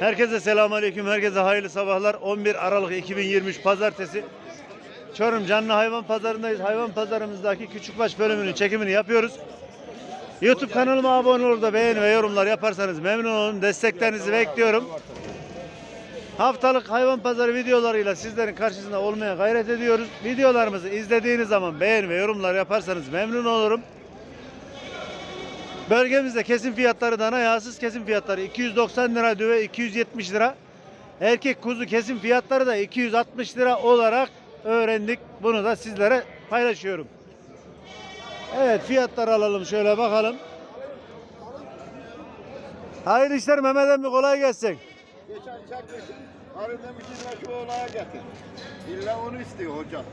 Herkese selamünaleyküm. Herkese hayırlı sabahlar. 11 Aralık 2023 Pazartesi. Çorum Canlı Hayvan Pazarındayız. Hayvan pazarımızdaki küçükbaş bölümünün çekimini yapıyoruz. YouTube kanalıma abone olup da beğeni ve yorumlar yaparsanız memnun olurum. Desteklerinizi bekliyorum. Haftalık hayvan pazarı videolarıyla sizlerin karşısında olmaya gayret ediyoruz. Videolarımızı izlediğiniz zaman beğeni ve yorumlar yaparsanız memnun olurum. Bölgemizde kesim fiyatları dana yağsız kesim fiyatları 290 lira düve 270 lira. Erkek kuzu kesim fiyatları da 260 lira olarak öğrendik. Bunu da sizlere paylaşıyorum. Evet fiyatları alalım şöyle bakalım. Hayırlı işler Mehmet emmi kolay gelsin. Geçen çekmişim. Arı demişim ya şu oğlağa getir. İlla onu istiyor hocam.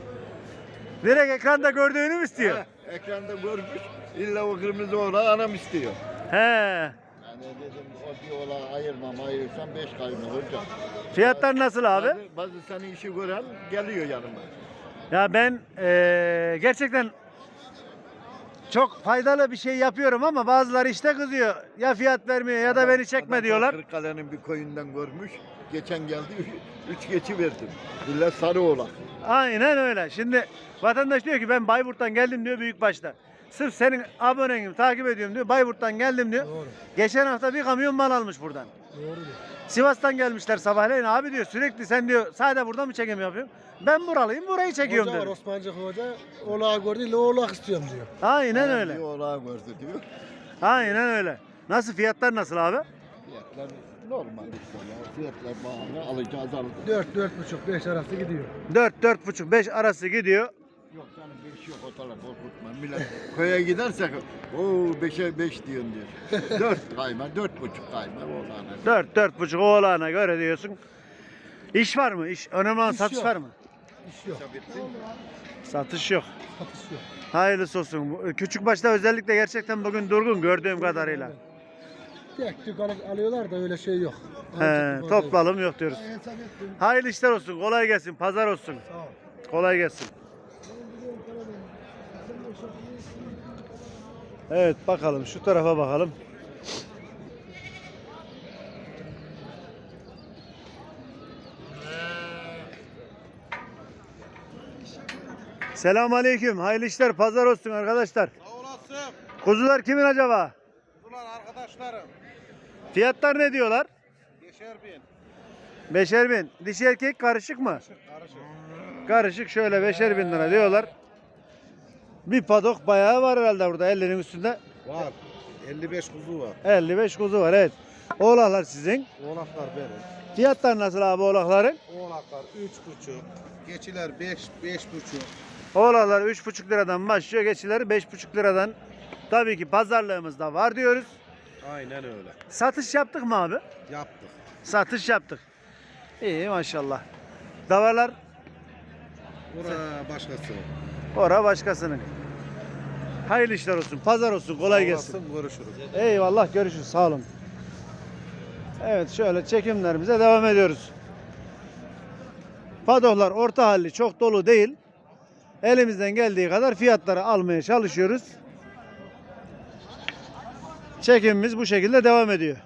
Direkt ekranda gördüğünü mü istiyor? Heh, ekranda görmüş. İlla o kırmızı oğlağı anam istiyor. He. Yani dedim o bir oğlağı ayırmam ayırırsam beş kaybı hocam. Fiyatlar nasıl abi? Bazı, bazı seni işi gören geliyor yanıma. Ya ben eee, gerçekten çok faydalı bir şey yapıyorum ama bazıları işte kızıyor. Ya fiyat vermiyor ya da beni çekme diyorlar. Kırıkkale'nin bir koyundan görmüş. Geçen geldi üç geçi verdim. İlla sarı oğlak. Aynen öyle. Şimdi vatandaş diyor ki ben Bayburt'tan geldim diyor büyükbaşta. Sırf senin abonenim takip ediyorum diyor. Bayburt'tan geldim diyor. Doğru. Geçen hafta bir kamyon mal almış buradan. Doğru. Sivas'tan gelmişler sabahleyin. Abi diyor sürekli sen diyor sadece burada mı çekim yapıyorsun? Ben buralıyım burayı çekiyorum Hoca var diyor. Osmancık Hoca. Oğlağı gördü. ile oğlak istiyorum diyor. Aynen Bir öyle. oğlağı gördü diyor. Aynen öyle. Nasıl fiyatlar nasıl abi? Fiyatlar normal işte ya. Fiyatlar bağlı alacağız alacağız. 4 4 buçuk 5 arası gidiyor. 4 4,5 5 arası gidiyor. Yok canım beş yok o taraf korkutma. Millet köye gidersek o beşe beş diyorsun diyor. Dört kayma, dört buçuk kayma oğlanı. 4 4,5 oğlana göre diyorsun. İş var mı? İş önemli olan İş satış yok. var mı? İş yok. Satış yok. Satış yok. Hayırlısı olsun. Bu- Küçük başta özellikle gerçekten bugün durgun gördüğüm kadarıyla. Tek tük al- alıyorlar da öyle şey yok. He, toplalım yok diyoruz. Ben hesap ettim. Hayırlı işler olsun. Kolay gelsin. Pazar olsun. Sağ ol. Kolay gelsin. Evet bakalım şu tarafa bakalım. Selamun aleyküm. Hayırlı işler. Pazar olsun arkadaşlar. Sağ olasın. Kuzular kimin acaba? Ulan arkadaşlarım. Fiyatlar ne diyorlar? Beşer bin. Beşer bin. Dişi erkek karışık mı? Karışık. Karışık şöyle beşer bin lira diyorlar. Bir padok bayağı var herhalde burada ellerin üstünde. Var. 55 kuzu var. 55 kuzu var evet. Oğlaklar sizin. Oğlaklar benim. Fiyatlar nasıl abi oğlakların? Oğlaklar 3,5. Geçiler 5, 5,5. Oğlaklar 3,5 liradan başlıyor. Geçileri 5,5 liradan. Tabii ki pazarlığımızda var diyoruz. Aynen öyle. Satış yaptık mı abi? Yaptık. Satış yaptık. İyi maşallah. Davarlar Bura başkası. ora başkasının. Hayırlı işler olsun. Pazar olsun. Kolay gelsin. Olasın, Görüşürüz. Eyvallah görüşürüz sağ olun. Evet şöyle çekimlerimize devam ediyoruz. Padohlar orta halli çok dolu değil. Elimizden geldiği kadar fiyatları almaya çalışıyoruz. Çekimimiz bu şekilde devam ediyor.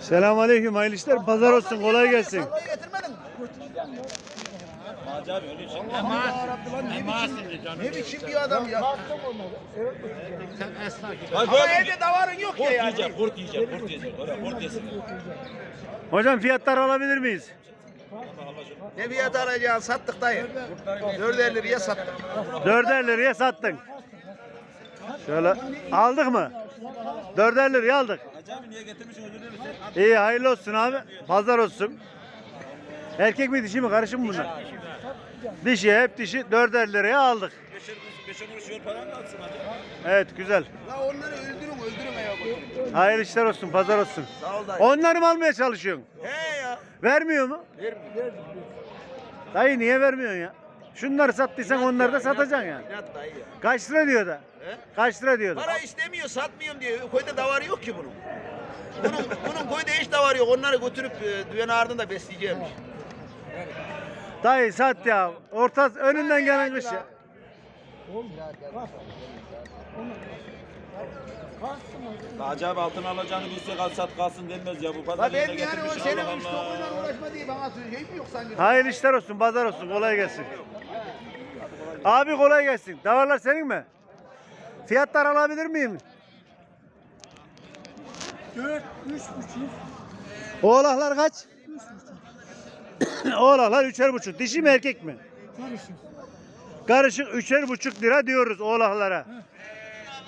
Selamünaleyküm hayırlı işler. Pazar olsun kolay gelsin. Ne biçim bir adam ya? Ama evde davarın yok ya yani. kurt yiyecek, kurt yiyecek. Kurt yesin. Hocam fiyatlar alabilir miyiz? Ne fiyat alacaksın sattık dayı. 450 liraya sattık. Dörder liraya sattın. Şöyle aldık mı? Dörder liraya aldık. İyi hayırlı olsun abi. Pazar olsun. Erkek mi dişi mi karışım bunlar? Dişi hep dişi dörder liraya aldık. Beşer, beşer kuruş yol paran mı atsın hadi? Evet güzel. La onları öldürün öldürün. Hayırlı işler olsun pazar olsun. Sağ ol dayı. Onları mı almaya çalışıyorsun? He ya. Vermiyor mu? Dayı niye vermiyorsun ya? Şunları sattıysan onları da satacaksın yani. İnat dayı ya. Kaç lira diyor da? He? Kaç lira diyor da? Para istemiyor satmıyorum diye. Koyda davarı yok ki bunun. Bunun, bunun koyda hiç davarı yok. Onları götürüp e, düğün ardında besleyeceğimmiş. Dayı sat ya. Orta önünden gelen kış ya. Acaba altın alacağını bilse kal sat kalsın denmez ya bu pazar ben yani o senin Allah. dokuzla uğraşma diye bana söyleyeyim mi yok sanki? Hayırlı işler olsun, pazar olsun, kolay gelsin. Abi kolay gelsin. Davarlar senin mi? Fiyatlar alabilir miyim? 4, 3 buçuk. Oğlaklar kaç? Oğlaklar üçer buçuk. Dişi mi erkek mi? Karışık. Karışık üçer buçuk lira diyoruz oğlaklara.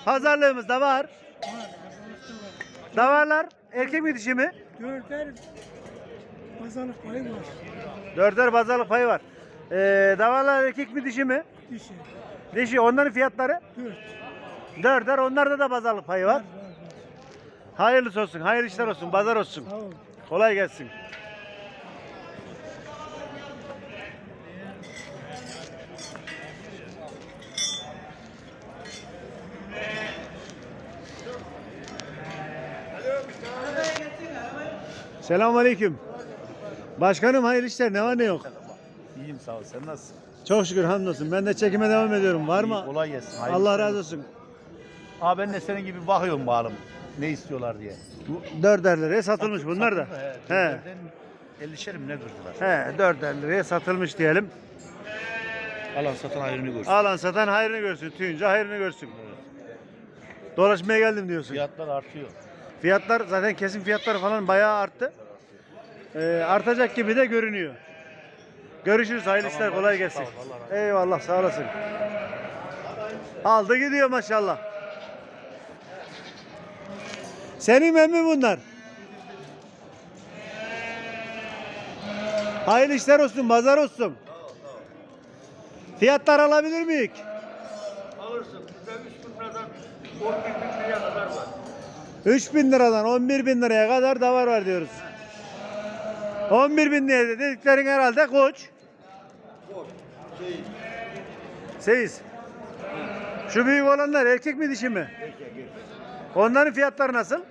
Pazarlığımız da var. Davarlar erkek mi dişi mi? Dörder pazarlık payı var. Dörder pazarlık payı var. Ee, davarlar erkek mi dişi mi? Dişi. Dişi onların fiyatları? 4. Dörder onlarda da pazarlık payı var. Hayırlısı olsun, hayırlı işler olsun, pazar olsun. Sağ ol. Kolay gelsin. Selamun Aleyküm. Başkanım hayırlı işler ne var ne yok? İyiyim sağ ol. Sen nasılsın? Çok şükür hamdolsun. Ben de çekime devam ediyorum. Var mı? İyi, kolay gelsin. hayırlı Allah razı olsun. Aa ben de senin gibi bakıyorum bağlım. Ne istiyorlar diye. Bu Dörder liraya satılmış Satıl- bunlar da. He. He. 50'şer mi ne durdular? He, dörder liraya satılmış diyelim. Alan satan hayrını görsün. Alan satan hayrını görsün. Tüyünce hayrını görsün. Dolaşmaya geldim diyorsun. Fiyatlar artıyor. Fiyatlar zaten kesin fiyatlar falan bayağı arttı. Ee, artacak gibi de görünüyor. Görüşürüz. Hayırlı işler. Kolay gelsin. sağ ol, Eyvallah. Sağ olasın. Aldı gidiyor maşallah. Senin mi bunlar? Hayırlı işler olsun. Pazar olsun. Fiyatlar alabilir miyiz? 3000 liradan 11 bin liraya kadar davar var diyoruz. 11 bin liraya dediklerin herhalde koç. Seyiz. Şu büyük olanlar erkek mi dişi mi? Onların fiyatları nasıl?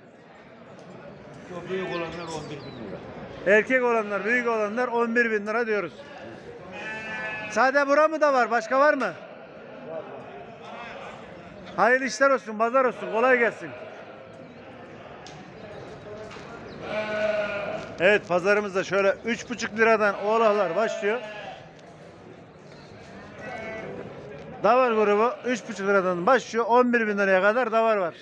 Şu büyük olanlar 11 bin lira. Erkek olanlar, büyük olanlar 11 bin lira diyoruz. Sade bura mı da var? Başka var mı? Hayırlı işler olsun, pazar olsun. Kolay gelsin. Evet pazarımızda şöyle 3,5 liradan oğlaklar başlıyor. Davar grubu 3,5 liradan başlıyor. 11 bin liraya kadar davar var.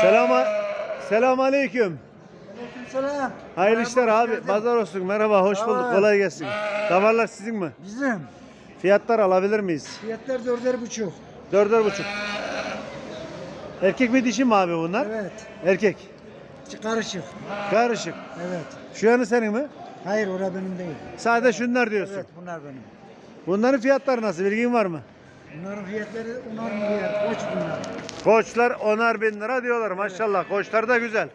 Selam Selam aleyküm. Selam. Hayırlı işler abi. Pazar olsun. Merhaba, hoş bulduk. Kolay gelsin. Davarlar sizin mi? Bizim. Fiyatlar alabilir miyiz? Fiyatlar dörder buçuk. Dörder buçuk. Erkek mi dişi mi abi bunlar? Evet. Erkek. Karışık. Karışık. Evet. Şu yanı senin mi? Hayır ora benim değil. Sade şunlar diyorsun. Evet bunlar benim. Bunların fiyatları nasıl? Bilgin var mı? Bunların fiyatları onar milyar. Koç bunlar. Koçlar onar bin lira diyorlar maşallah. Koçlar da güzel.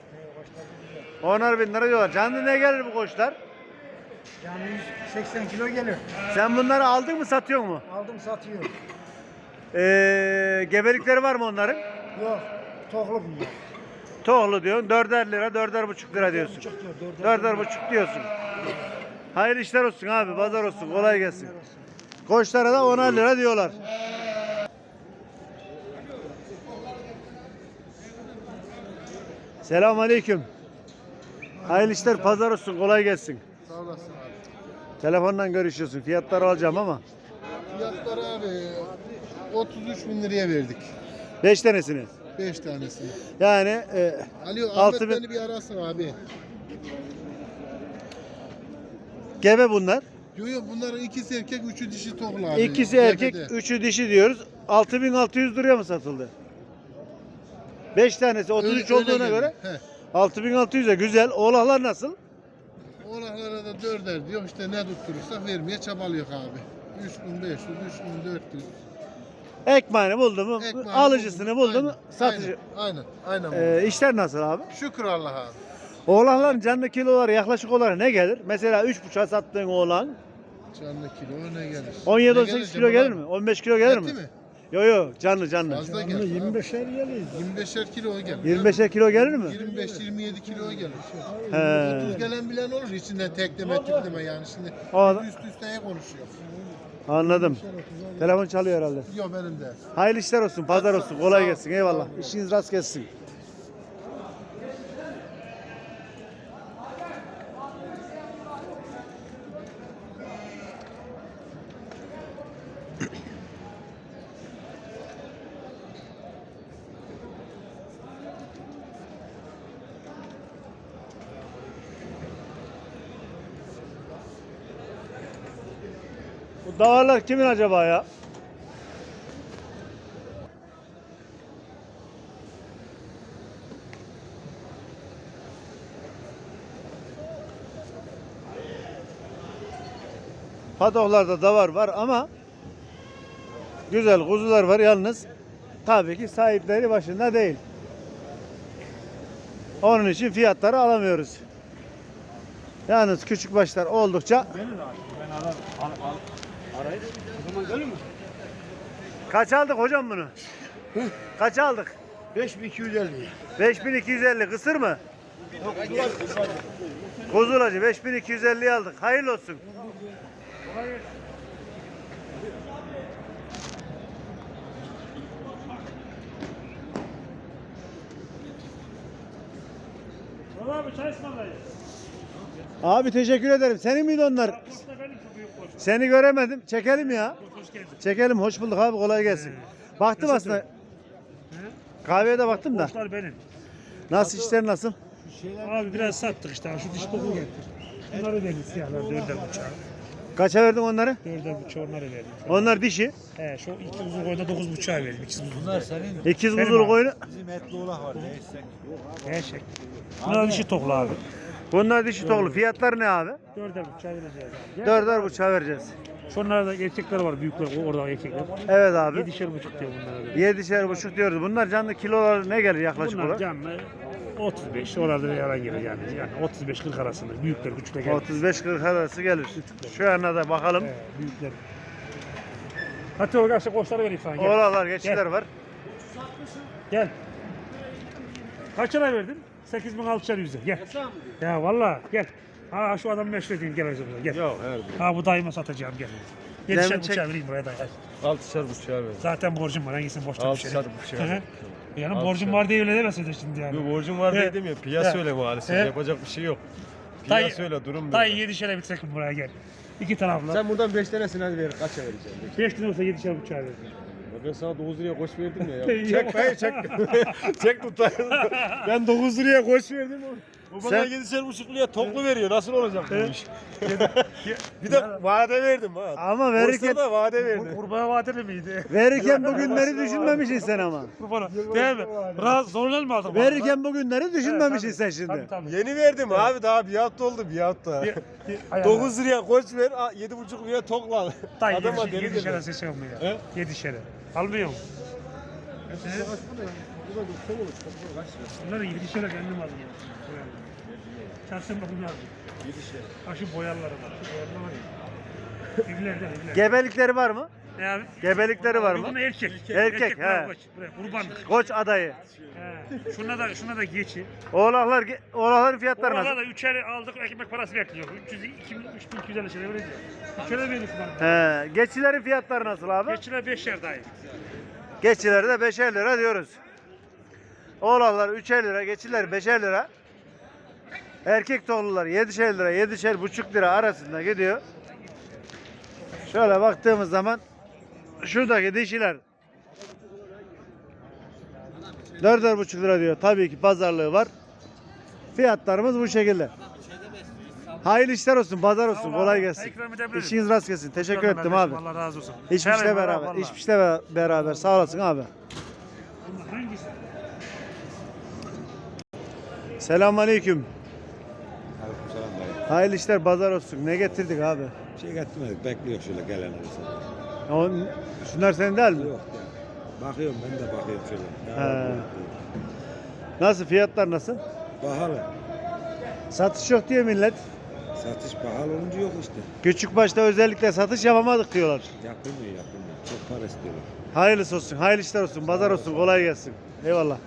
Onar bin lira diyorlar. Canlı ne gelir bu koçlar? Yani 180 kilo gelir. Sen bunları aldın mı satıyor mu? Aldım satıyorum. Ee, gebelikleri var mı onların? Yok. Tohlu bunlar. Tohlu diyorsun. Dörder lira, dörder buçuk lira diyorsun. Buçuk diyor. Dörder, Dörder buçuk diyorsun. Hayırlı işler olsun abi. Pazar olsun. Kolay gelsin. Koçlara da onar lira diyorlar. Selam aleyküm. Hayırlı işler pazar olsun. Kolay gelsin. Sağ olasın abi. Telefondan görüşüyorsun. Fiyatları alacağım ama. Fiyatları abi 33 bin liraya verdik. 5 tanesini. 5 tanesini. Yani e, Altı Ahmet bin- beni bir arasın abi. gebe bunlar. Yo yo bunların ikisi erkek, üçü dişi tohlu abi. İkisi erkek, Gebede. üçü dişi diyoruz. 6600 liraya mı satıldı? 5 tanesi 33 Öyle- öyle olduğuna geliyor. göre He. 6600 de güzel. Oğlaklar nasıl? Oğlaklara da dörder diyor işte ne tutturursak vermeye çabalıyor abi. 3500, 3400. Ekmeğini buldu mu, Ekmeğini alıcısını buldum. buldu mu, Aynen, satıcı. Aynen, aynen. aynen. Ee, işler nasıl abi? Şükür Allah'a abi. Oğlakların canlı kiloları yaklaşık olarak ne gelir? Mesela 3,5'a sattığın oğlan Canlı kilo ne gelir? 17-18 Ne gelir kilo gelir mi? 15 kilo gelir Eti mi? mi? Yo yo canlı canlı. Fazla gelir. 25'er geliyor. 25'er kilo gelir. 25'e kilo gelir mi? 25-27 kilo gelir. He. 30 gelen bilen olur. İçinden tekleme tükleme yani. Şimdi O üst üste konuşuyor. Anladım. Telefon çalıyor herhalde. Yok benim de. Hayırlı işler olsun, pazar olsun. Kolay gelsin. Eyvallah. İşiniz rast gelsin. Bu davarlar kimin acaba ya? Padoklarda da var var ama güzel kuzular var yalnız tabii ki sahipleri başında değil. Onun için fiyatları alamıyoruz. Yalnız küçük başlar oldukça Kaç aldık hocam bunu? Kaç aldık? 5250. 5250 kısır mı? Kuzulacı 5250 aldık. Hayırlı olsun. Abi teşekkür ederim. Senin miydi onlar? Seni göremedim. Çekelim ya. Çekelim. Hoş bulduk abi. Kolay gelsin. Baktım aslında. Kahveye de baktım da. Kuşlar benim. Nasıl işler nasıl? Abi biraz sattık işte. Şu diş boku getir. Bunları verin siyahlar dörder buçuğa. Kaça verdin onları? Dörder buçuğa onları verin. Onlar dişi. He şu iki kuzu koyda dokuz buçuğa verin. İkisi kuzu. Bunlar senin. İkiz Benim kuzulu abi. koyunu. Bizim etli oğlak var değişsek. Gerçek. Bunlar dişi toklu abi. Bunlar dişi toklu. Fiyatları ne abi? Dörder buçuğa vereceğiz abi. Dörder buçuğa vereceğiz. Şunlarda da erkekler var büyükler. Orada erkekler. Evet abi. Yedişer buçuk diyor bunlara. Yedişer buçuk diyoruz. Bunlar canlı kilolar ne gelir yaklaşık Bunlar olarak? canlı 35 oralarda yaran gelir yani. Yani 35-40 arasında. Büyükler küçükler gelir. 35-40 arası gelir. Şu yana da bakalım. He, büyükler. Hatta o karşı koçları vereyim sana. Gel. Oğlalar, geçiler var. Gel. Kaç lira verdin? 8600 yüze. Gel. Ya valla gel. Ha şu adamı meşhur edeyim gel hocam. Gel. Yok her. Ha bu dayıma satacağım gel. Demin Yedişer çek- bıçağı vereyim buraya dayı. Altışar buçuğa ver. Zaten borcum var. Hangisini şey. Altışar hı. ver. Yani Altışar. borcum var diye öyle demesin de şimdi yani. Bir borcum var diye demiyor. Piyasa öyle maalesef. Yapacak bir şey yok. Dayı- Piyasa öyle durum Dayı böyle. yedişere bitsek buraya gel. İki tarafla. Sen buradan 5 tanesini hadi ver. Kaça vereceğim? 5 lira olsa yedişer bıçağı verdim. Ben sana 9 liraya koş verdim ya. Ya. ya. çek hayır çek. çek tut. ben 9 liraya koş verdim. O bana Sen- 7'şer buçuk liraya toplu veriyor. Nasıl olacak bu iş? bir de vade verdim ha. Ama verirken Boşta da vade verdim. Kurbağa vadeli miydi? verirken bu günleri düşünmemişsin sen ama. Kurbana. Değil mi? Rahat zorlanma adam. Verirken bu günleri düşünmemişsin sen şimdi. Tabii tabii. Yeni verdim abi daha bir hafta oldu bir hafta. 9 liraya koç ver, 7,5 liraya tokla. Dayı Adama yedi, deli yedişere dedi. Mu. Almıyor mu? Bunları yedişere kendim aldım. Çarşamba bunu aldım. Yedişere. Ha şu boyaları var. Şu boyalar var ya. Evlerden evler. Gebelikleri var mı? Ne abi? Gebelikleri var mı? Bunun erkek. Erkek, bunlar he. koç. Buraya kurbanlık. Koç adayı. He. Şuna da şuna da geçi. Oğlaklar, oğlakların fiyatları nasıl? da üçeri aldık ekmek parası bekliyor. 300 2000 3250 lira vereceğiz. Üçere verin şunları. He, geçilerin fiyatları nasıl abi? Geçiler 5'er dayı. Geçileri de 5'er lira diyoruz. Oğlaklar 3'er lira, geçiler 5'er lira. Erkek tohlular 7'şer lira, 7'şer buçuk lira arasında gidiyor. Şöyle baktığımız zaman şuradaki dişiler 4'er buçuk lira diyor. Tabii ki pazarlığı var. Fiyatlarımız bu şekilde. Hayırlı işler olsun, pazar olsun, kolay gelsin. İşiniz rast gelsin. Teşekkür ettim abi. Allah razı olsun. İş Selam işte var beraber. vallahi. İş işte be- beraber. Sağ olasın abi. Hangisi? Selamünaleyküm. Hayırlı işler pazar olsun. Ne getirdik abi? Şey getirmedik, bekliyor şöyle gelen arasında. O, şunlar senin değil mi? Yok ya. Bakıyorum ben de bakıyorum şöyle. Ya, He. Nasıl fiyatlar nasıl? Bakalım. Satış yok diyor millet. Satış pahalı olunca yok işte. Küçük başta özellikle satış yapamadık diyorlar. Yapılmıyor yapılmıyor. Çok para istiyorlar. Hayırlısı olsun, hayırlı işler olsun, pazar olsun, kolay gelsin. Eyvallah.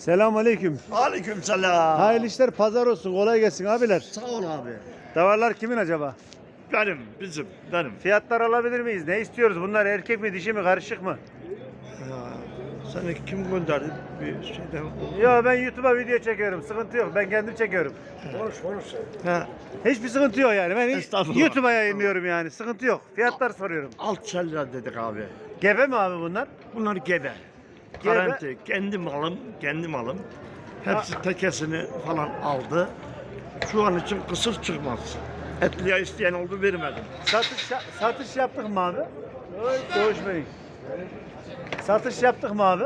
Selamun aleyküm. Aleyküm selam. Hayırlı işler, pazar olsun, kolay gelsin abiler. Sağ ol abi. Davarlar kimin acaba? Benim, bizim, benim. Fiyatlar alabilir miyiz? Ne istiyoruz? Bunlar erkek mi, dişi mi, karışık mı? Seni kim gönderdi bir şeyden? Yo ben YouTube'a video çekiyorum. Sıkıntı yok. Ben kendim çekiyorum. Ha, Hiç bir sıkıntı yok yani. Ben Estağfurullah. YouTube'a yayınlıyorum yani. Sıkıntı yok. Fiyatlar soruyorum. alt lira dedik abi. Gebe mi abi bunlar? Bunlar gebe. Garanti. Kendi malım, kendi malım. Hepsi tekesini falan aldı. Şu an için kısır çıkmaz. Etliye isteyen oldu vermedim. Satış satış yaptık mı abi? Doğuş Bey. Satış yaptık mı abi?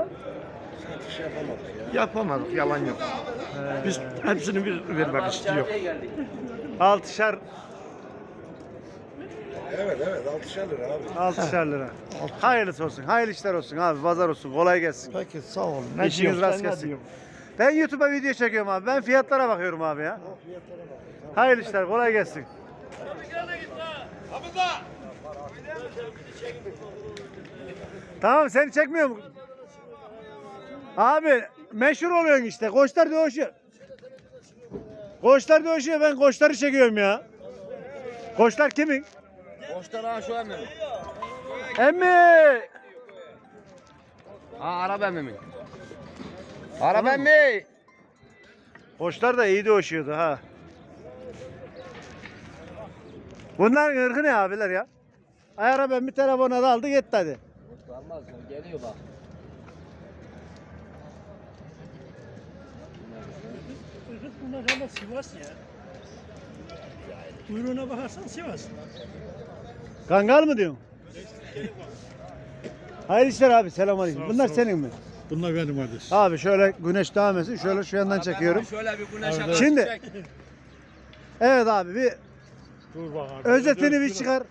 Yapamadık, yalan yok. Biz hepsini bir vermek istiyor. Altışar Evet evet 6 lira abi. altışar lira. Hayırlısı olsun. Hayırlı işler olsun abi. Pazar olsun. Kolay gelsin. Peki sağ olun. İşiniz rast gelsin. Ben YouTube'a video çekiyorum abi. Ben fiyatlara bakıyorum abi ya. Hayırlı işler. Kolay gelsin. Tamam seni çekmiyorum. Abi meşhur oluyorsun işte. Koçlar dövüşüyor. Koçlar dövüşüyor. Ben koçları çekiyorum ya. Koçlar kimin? Koçlar ha şu emmi. Emmi. Ha araba emmi mi? Araba emmi. Koçlar da iyi dövüşüyordu ha. Bunların ırkı ne abiler ya? Ayara ben bir telefona da aldı gitti hadi. Olmaz geliyor bak. Bunlar ama Sivas ya. Kuyruğuna bakarsan Sivas. Kangal mı diyorsun? Hayırlı işler abi selamünaleyküm. Bunlar senin mi? Bunlar benim kardeş. Abi şöyle güneş devam etsin. Şöyle şu yandan çekiyorum. Şöyle bir güneş Evet, Şimdi Evet abi bir Dur bak abi. özetini bir çıkar.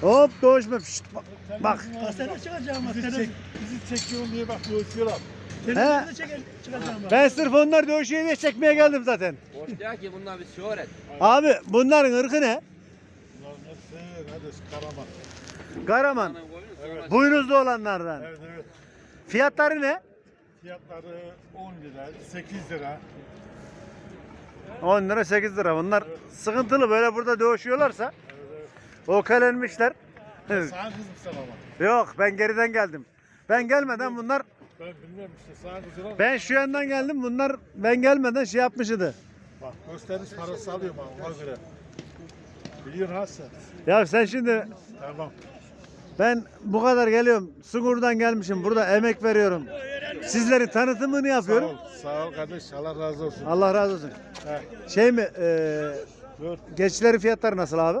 Hop doğuşma. Şşt, bak. Bak. Gazetede çıkacağım bak. Bizi, çek, bizi çekiyorsun diye bak dövüşüyorlar. Televizyonda çeker- çıkacağım bak. Ben sırf onlar dövüşüyor diye çekmeye geldim zaten. Boş ki bunlar bir şöhret. Abi bunların ırkı ne? Kardeş Karaman. Karaman. Boynuzlu olanlardan. Evet evet. Fiyatları ne? Fiyatları 10 lira, 8 lira. 10 lira 8 lira. Bunlar sıkıntılı böyle burada dövüşüyorlarsa. O kalenmişler. Sağ kızım sen ama. Yok ben geriden geldim. Ben gelmeden bunlar Ben bilmiyorum işte sağ kızım ben şu yandan geldim. Bunlar ben gelmeden şey yapmışydı. Bak gösteriş parası alıyorum ama ona göre. Biliyorsun sen. Ya sen şimdi Tamam. ben bu kadar geliyorum. Sungur'dan gelmişim. Burada emek veriyorum. Sizlerin tanıtımını Sağ yapıyorum. ol, sağ ol kardeş. Allah razı olsun. Allah razı olsun. He. Şey mi? eee Dur. fiyatları nasıl abi?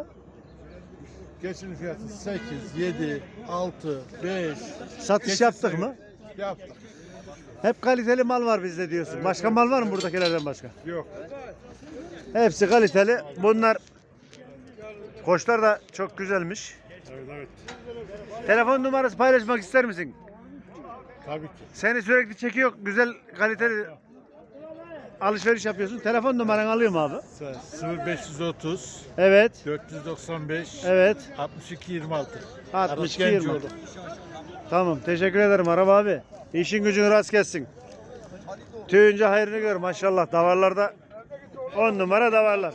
Geçin fiyatı 8, 7, 6, 5. Satış yaptık mı? Yaptık. Hep kaliteli mal var bizde diyorsun. Başka mal var mı buradakilerden başka? Yok. Hepsi kaliteli. Bunlar koçlar da çok güzelmiş. Evet evet. Telefon numarası paylaşmak ister misin? Tabii ki. Seni sürekli çekiyor. Güzel kaliteli alışveriş yapıyorsun. Telefon numaranı alıyorum abi. Sen 0530 Evet. 495 Evet. 62 26. 62 Aras 20. Gencoğlu. Tamam. Teşekkür ederim araba abi. İşin gücün rast gelsin. Tüyünce hayrını gör maşallah. Davarlarda 10 numara davarlar.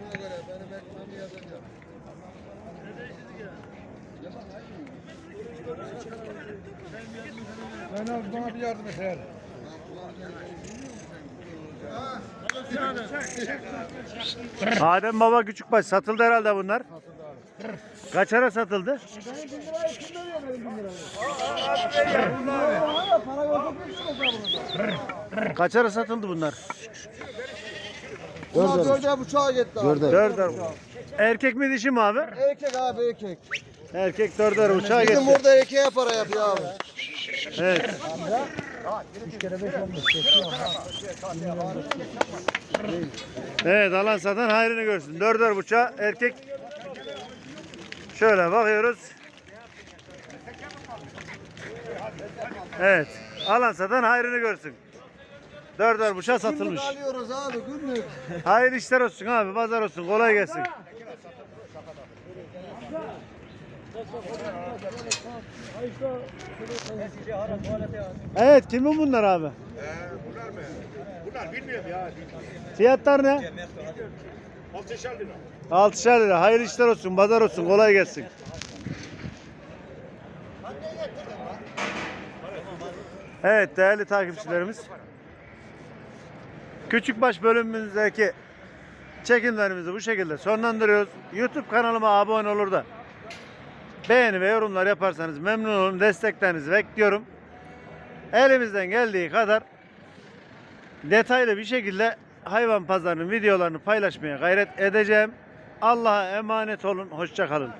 bir yardım et. Adem Baba Küçükbaş satıldı herhalde bunlar. Kaçara satıldı? Kaçara satıldı bunlar? Bunlar dörder buçuğa gitti abi. Dörder. Erkek mi dişi mi abi? Erkek abi erkek. Erkek dörder uçağa Bizim gitti. burada erkeğe para yapıyor abi. Evet. Evet alan satan hayrını görsün. Dörder buçuğa erkek. Şöyle bakıyoruz. Evet. Alan satan hayrını görsün. Dörder buçuğa satılmış. alıyoruz abi günlük. Hayırlı işler olsun abi. Pazar olsun. Kolay gelsin. Evet kimin bunlar abi? bunlar mı? Bunlar bilmiyorum ya. Fiyatlar ne? 6'şer lira. 6'şer lira. Hayırlı işler olsun. Pazar olsun. Kolay gelsin. Evet değerli takipçilerimiz. Küçükbaş bölümümüzdeki çekimlerimizi bu şekilde sonlandırıyoruz. YouTube kanalıma abone olur da beğeni ve yorumlar yaparsanız memnun olurum. Desteklerinizi bekliyorum. Elimizden geldiği kadar detaylı bir şekilde hayvan pazarının videolarını paylaşmaya gayret edeceğim. Allah'a emanet olun. Hoşça kalın.